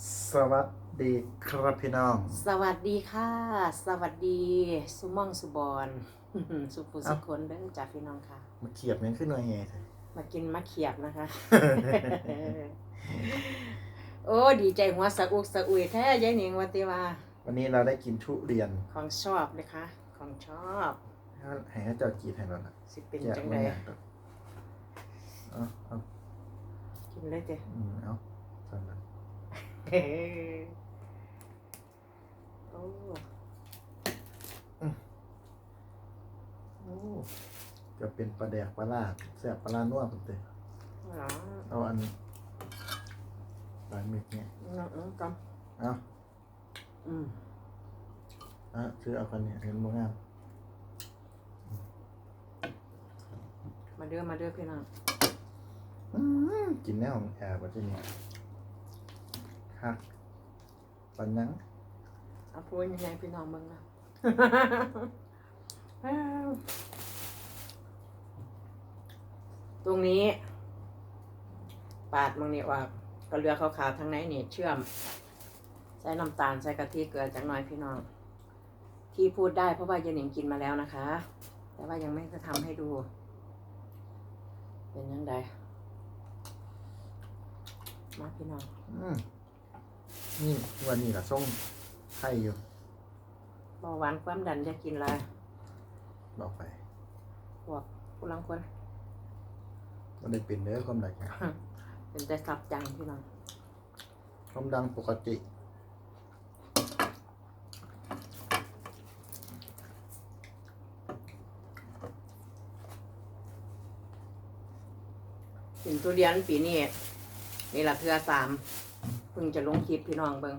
สวัสดีครับพี่น้อง สวัสดีค่ะ สวัสดีสุม่องสุบอนสุภูสุคนเด้อจากพี่น้องค่ะ มาเขียบยังขึ้นหน่อยไงมากินมะเขียบนะคะ โอ้ดีใจหัวสะอุกสะอุยแท้ยายหนิงวัติว่าวันนี้เราได้กินทุเรียนของชอบเลยค่ะของชอบให้ให้เจ้ากีดให้เราละสิเป็นอยากจังไม่ไดอยากหรอกเอาเอากินเลยเจ้อืมเอาสั่นละเฮ้ โอ้โอ้จะเป็นปลาแดกปลาลาดแซ่บปลาลานัวผมเตะหรอเอาอันปลาหมึกเนี่ยน้องกเอาำอืมอะซื้อเอากันเนี่ยเห็นบ่งามมาเด้อมาเด้อพี่น้อง อืมกินแน่ของแอบว่าที่นี่ คักปันนังเอาพูดยังไงพี่น้องเบิ่งนะตรงนี้ ปาดมังนี่ว่าก็เลือขาวๆทั้งในนี่เชื่อมใส่น้ำตาลใส่กะทิเกลือจังหน่อยพี่น้อง ที่พูดได้เพราะว่ายายหนิงกินมาแล้วนะคะ แต่ว่ายังไม่ได้ทำให้ดู เป็นยังไงมาพี่น้อง อืม นี่วันนี้ละส่งไข่อยู่เบาหวานความดันจะกินอะไรบอกไปพวกผู้ลังคนมันได้เป็นเด้อความดังเป็นแต่สับจังพี่น้องความดังปกติถึงทุเรียนปีนี้นี่แหละเทือสาม เพิ่งจะลงคลิปพี่น้องเบิง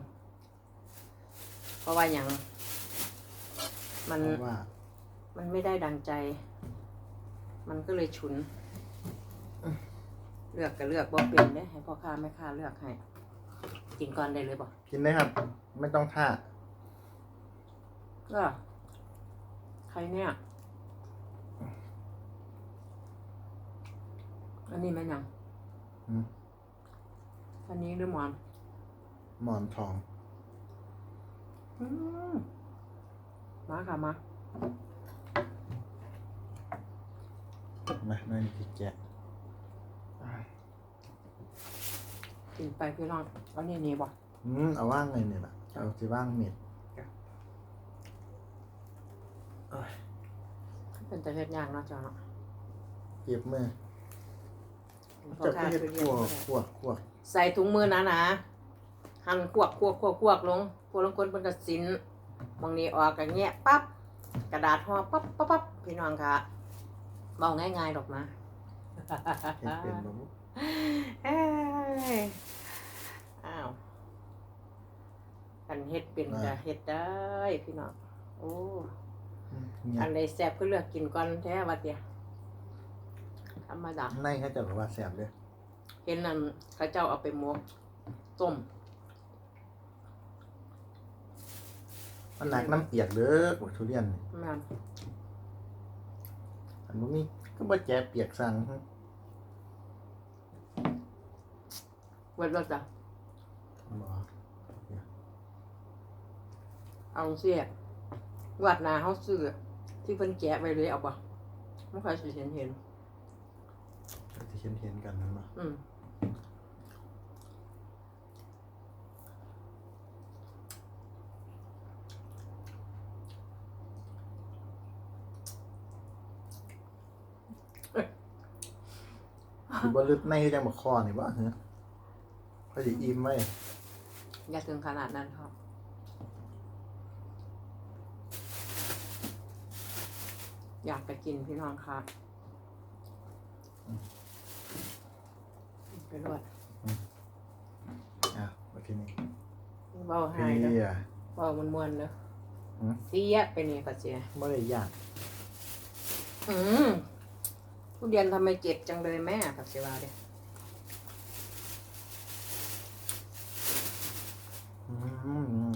เพราะว่าอย่าง มัน เพราะว่า มันไม่ได้ดังใจ มันก็เลยฉุน เลือกก็เลือกบ่เปลี่ยนได้ให้พ่อค้าแม่ค้าเลือกให้ กินก่อนได้เลยบ่กินได้ครับ ไม่ต้องท่าก็ใครเนี่ย อันนี้แม่นยังอืมอันนี้หรือหมอน หมอนทองอืมมาค่ะมามาหน่อยนี่พี่แกะอ่ากินไปพี่น้องเอานี่นี่บ่อืมเอาว่างไงเนี่ยล่ะเอาสิว่างเม็ดเอ้ยเป็นแต่เฮ็ดยากเนาะจ้าเนาะเจ็บมือพ่อจะค้าเฮ็ดทุเรีขัยนวบ่ได้ขัวขัวใส่ถุงมือหนาๆ หั่นควกควกควกควกลงพวกลงคนเป็นกระสินบางนี้ออกอย่างเงี้ยปั๊บกระดาษห่อปั๊บปั๊บปั๊บพี่น้องค่ะเบาง่ายๆดอกนะเฮ็ดเป็นบ่เอ้ยอ้าวกันเฮ็ดเป็นก็เฮ็ดได้พี่น้องโอ้อืมเนี่อัยนใดแซ่บก็เลือกกินก่อนแท้ว่าเตียธรรมดาในเขาเจะบอกว่าแสบเด้อเห็นนั่นเขาเจ้าเอาไปหมกต้ม มันหนักน้ำเปียกเด้อบักทุเรียนนี่แม่นอันนี้ก็บ่แจเปียกสั่งเวิร์ดว่าจ้ะบ่เอาเสียวัดหนาเขาซื้อที่เพิ่นแกะไว้เลยเอาปะไม่ค่อยสิเห็นเห็นก็สิเห็นเห็นๆกันนั่นเนาะ อืม สิบ่ลึกในจังบ่คอนี่บ่เหรอพอสิอิ่มไว้อย่าถึงขนาดนั้นครับ อยากไปกินพี่น้องครับไปรวดอะมาทีนี้เบาหาพี่ยเนอะอะเบามันมวนๆเนอะอืมเสียไปนี่ก็เสียบ่ได้ยากอืม ทุเรียนทำไมเจ็บจังเลยแม่ปักเสวาเดียอืม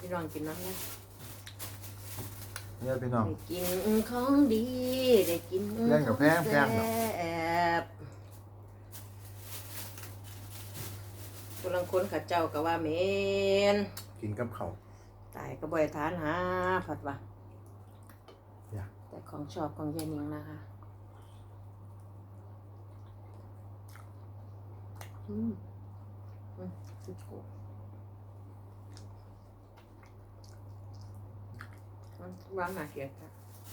พี่น้องกินน้ำเนี่ยเนี่ยพี่น้องได้กินของดีได้กินเล่นกับแพงแพงแซ่เนอะบลังคนเข้าเจ้าก็ว่าเหม็นกินกับเขาวตายก็บ่อยทานหาผัดว่าอยาก แต่ของชอบของยายนิงนะคะ อืม อืมสุดโกอืมวางหนาเขียดค่ะ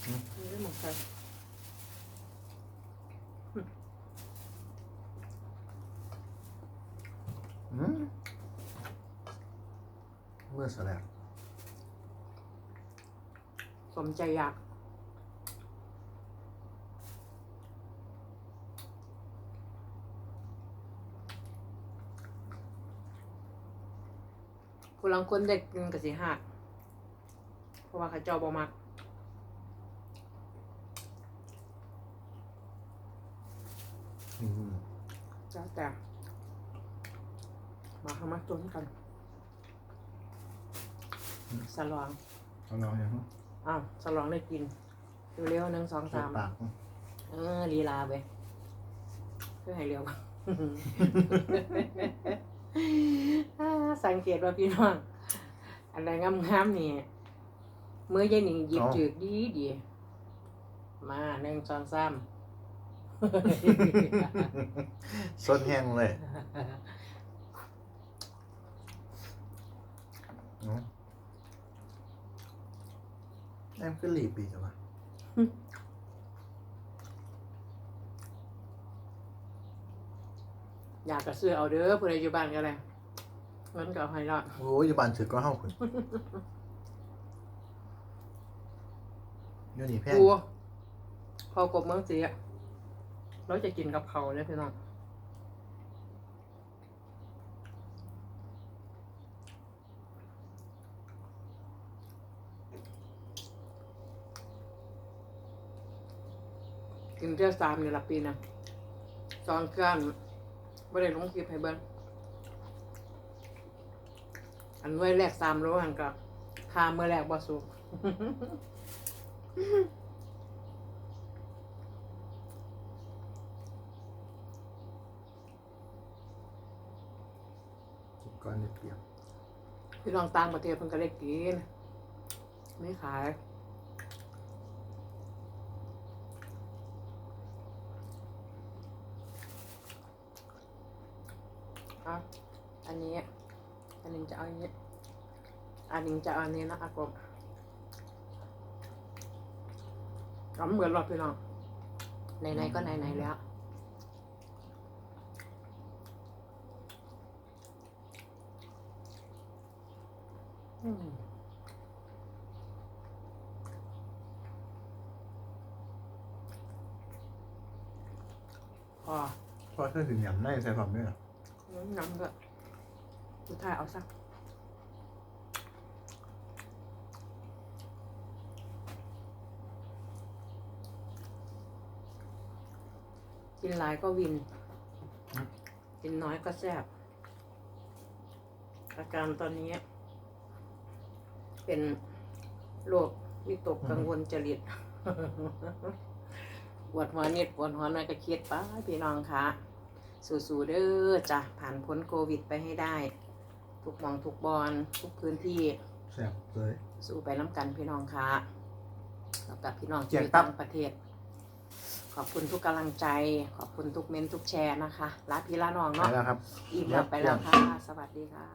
นี่ได้หมดเลยอืมเมื่อสแลบสมใจอยาก ผู้ลังคนเด็กกินกับสิหักเพราะว่าเขาเจ้าบ่มักอืมจ้าแต่มาเข้ามาตุนกันสลองเอาเราอย่างนั้นอ้าวสลองได้กินเร็วๆหนึ่งสองใส่สามปากเออลีลาไปเพื่อให้เร็วอ่า สังเกตว่าพี่น้องอะไรงามๆนี่เมื่อยายหนิงหยิบจืดดีดีๆมาหนึ่งสองสามสดแห้งเลยเนาะแอมก็หลีบปีกอะว อยากกระซื้อเอาเด้อผู้ใดอยู่บ้านก็เลยเงินก็เอาให้รอดโอ้ยอยู่บ้านถือก็เฮาคุณเดี๋ยวนี้แพงกูพอกบเมืองเสียเราจะกินกับเขาเลยพี่น้องกินเที่ยวสามนี่ละปีนะสองเครื่อง ไม่ได้ลงคลิปให้เบิ้งอันไว้แรกสามโลหันกับทาเมื่อแรกบ่สุกกินก้อนนิดเดียวพี่น้องต่างประเทศเพิ่นก็ได้กินไม่ขาย อะอันนี้ อันนี้จะเอาอันนี้ อันนี้จะเอาอันนี้นะอากบก็เหมือนหรอกพี่น้องไหนๆก็ไหนๆแล้วอืมพอ เพราะถ้าถึงยำได้ใส่ผักด้วยเหรอ น้ำด้วยดูถ่ายเอาสักกินหลายก็วิน กินน้อยก็แซ่บ อาการตอนนี้ เป็นโรควิตกกังวลจริตปวดหัวนิดปวดหัวหน่อยก็เครียดไปพี่น้องคะ สู้ๆเด้อจ้ะผ่านพ้นโควิดไปให้ได้ ทุกหมองทุกบอลทุกพื้นที่แซ่บเลยสู้ไปน้ำกันพี่น้องคะแล้วกับพี่น้องเจีที่ยองยู่ตับต่างประเทศ ขอบคุณทุกกำลังใจ ขอบคุณทุกเม้นต์ทุกแชร์นะคะลาพี่ลาน้องไปเนาะแล้วครับ อิ่มแล้วไปแล้วค่ะ สวัสดีค่ะ